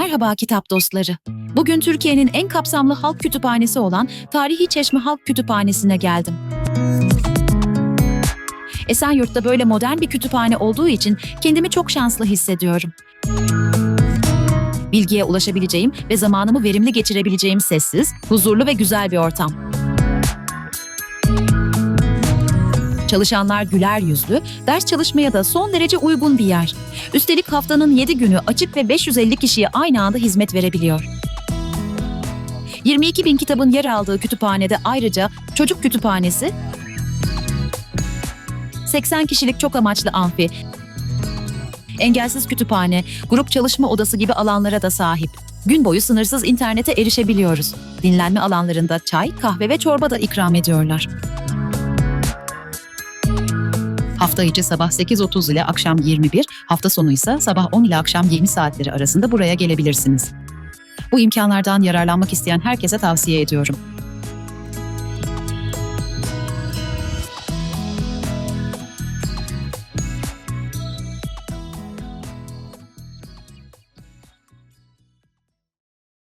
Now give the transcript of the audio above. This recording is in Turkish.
Merhaba kitap dostları. Bugün Türkiye'nin en kapsamlı halk kütüphanesi olan Tarihi Çeşme Halk Kütüphanesi'ne geldim. Esenyurt'ta böyle modern bir kütüphane olduğu için kendimi çok şanslı hissediyorum. Bilgiye ulaşabileceğim ve zamanımı verimli geçirebileceğim sessiz, huzurlu ve güzel bir ortam. Çalışanlar güler yüzlü, ders çalışmaya da son derece uygun bir yer. Üstelik haftanın 7 günü açık ve 550 kişiye aynı anda hizmet verebiliyor. 22 bin kitabın yer aldığı kütüphanede ayrıca çocuk kütüphanesi, 80 kişilik çok amaçlı amfi, engelsiz kütüphane, grup çalışma odası gibi alanlara da sahip. Gün boyu sınırsız internete erişebiliyoruz. Dinlenme alanlarında çay, kahve ve çorba da ikram ediyorlar. Hafta içi sabah 8.30 ile akşam 21, hafta sonu ise sabah 10 ile akşam 20 saatleri arasında buraya gelebilirsiniz. Bu imkanlardan yararlanmak isteyen herkese tavsiye ediyorum.